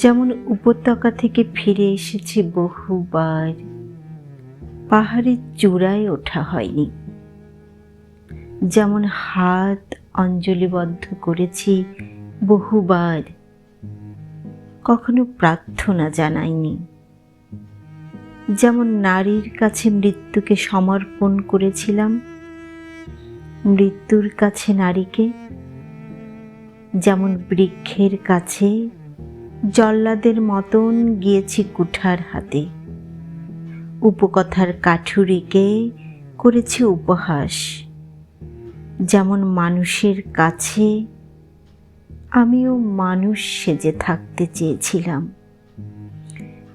যেমন উপত্যকা থেকে ফিরে এসেছি বহুবার। পাহাড়ের চূড়ায় ওঠা হয়নি। যেমন হাত অঞ্জলিবদ্ধ করেছি বহুবার। কখনো প্রার্থনা জানাইনি। যেমন নারীর কাছে মৃত্যুকে সমর্পণ করেছিলাম, মৃত্যুর কাছে নারীকে, যেমন বৃক্ষের কাছে জল্লাদের মতন গিয়েছি কুঠার হাতে। উপকথার কাঠুরিকে করেছি উপহাস। যেমন মানুষের কাছে, আমিও মানুষ সেজে থাকতে চেয়েছিলাম।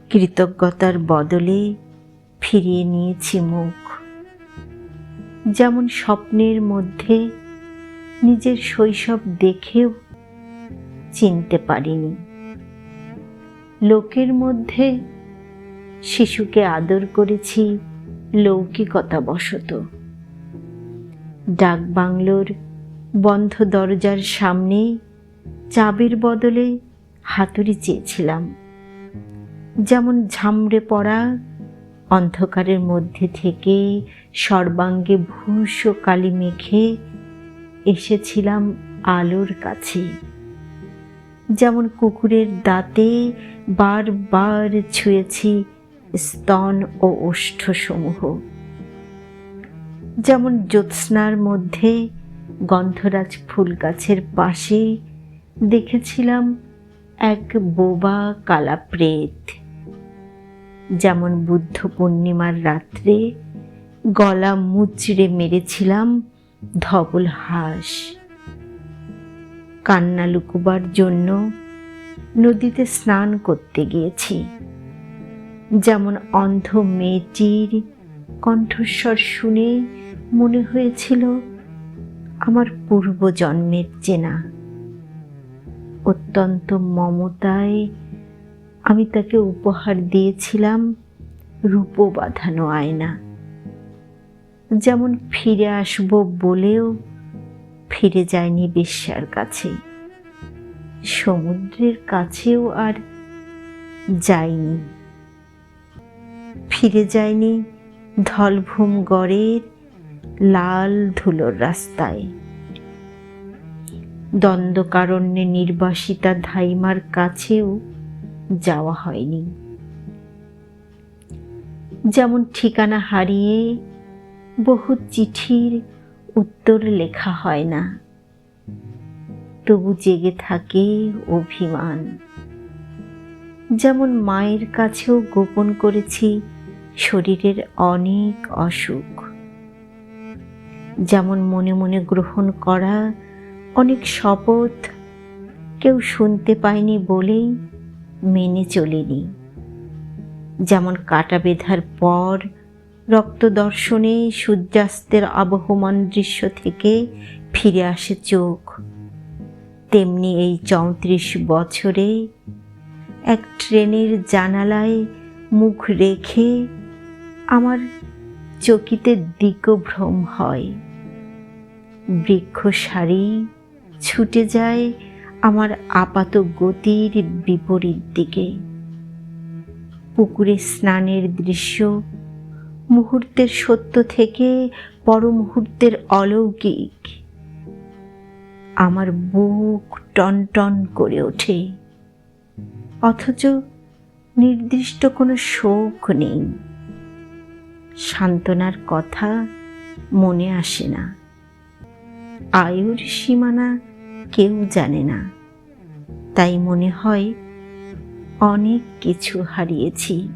কৃতজ্ঞতার বদলে ফিরিয়ে নিয়েছি মুখ। যেমন স্বপ্নের মধ্যে নিজের শৈশব দেখেও চিনতে পারিনি। লোকের মধ্যে শিশুকে আদর করেছি, লৌকিকতা বশত। ডাক বাংলোর বন্ধ দরজার সামনে চাবির বদলে হাতুড়ি চেয়েছিলাম। যেমন ঝামড়ে পড়া অন্ধকারের মধ্যে থেকে সর্বাঙ্গে ভূষ কালি মেখে এসেছিলাম আলোর কাছে। যেমন কুকুরের দাঁতে বারবার ছুঁয়েছি স্তন ও ওষ্ঠসমূহ। যেমন জ্যোৎস্নার মধ্যে গন্ধরাজ ফুল গাছের পাশে দেখেছিলাম এক বোবা কালা প্রেত যেমন বুদ্ধ পূর্ণিমার রাত্রে গলা মুচড়ে মেরেছিলাম ধবল হাঁস। কান্না লুকুবার জন্য নদীতে স্নান করতে গিয়েছি। যেমন অন্ধ মেয়েটির কণ্ঠস্বর শুনে মনে হয়েছিল, আমার পূর্বজন্মের চেনা। অত্যন্ত মমতায় আমি তাকে উপহার দিয়েছিলাম রূপ বাঁধানো আয়না। যেমন ফিরে আসব বলেও ফিরে যায়নি বেশ্যার কাছে। সমুদ্রের কাছেও আর যায়নি। ফিরে যায়নি ধলভূম গড়ের লাল ধুলোর রাস্তায়। দ্বন্দ্বকারণ্যে নির্বাসিতা ধাইমার কাছেও যাওয়া হয়নি। যেমন ঠিকানা হারিয়ে বহু চিঠির উত্তর লেখা হয় না। তবু জেগে থাকে অভিমান। যেমন মায়ের কাছেও গোপন করেছি শরীরের অনেক অসুখ। যেমন মনে মনে গ্রহণ করা অনেক শপথ কেউ শুনতে পায়নি বলেই মেনে চলিনি। যেমন কাটা বেঁধার পর রক্ত দর্শনে সূর্যাস্তের আবহমান দৃশ্য থেকে ফিরে আসে চোখ। তেমনি এই চৌত্রিশ বছরে এক ট্রেনের জানালায় মুখ রেখে আমার চকিতে দিকভ্রম হয়। বৃক্ষ সারি ছুটে যায় আমার আপাত গতির বিপরীত দিকে। পুকুরে স্নানের দৃশ্য মুহূর্তের সত্য থেকে পর মুহূর্তের অলৌকিক। আমার বুক টন টন করে ওঠে। অথচ নির্দিষ্ট কোনো শোক নেই। সান্ত্বনার কথা মনে আসে না। আয়ুর সীমানা কেউ জানে না। তাই মনে হয় অনেক কিছু হারিয়েছি।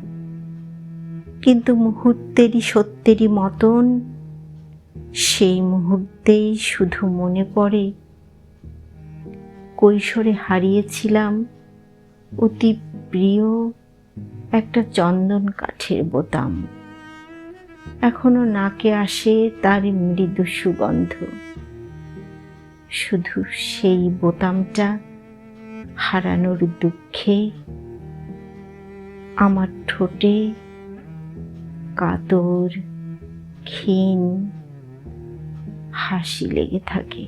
কিন্তু মুহূর্তেরই সত্যেরই মতন সেই মুহূর্তেই শুধু মনে পড়ে। কৈশোরে হারিয়েছিলাম অতি প্রিয় একটা চন্দন কাঠের বোতাম। এখনও নাকে আসে তার মৃদু সুগন্ধ। শুধু সেই বোতামটা হারানোর দুঃখে আমার ঠোঁটে কাতর ক্ষীণ হাসি লেগে থাকে।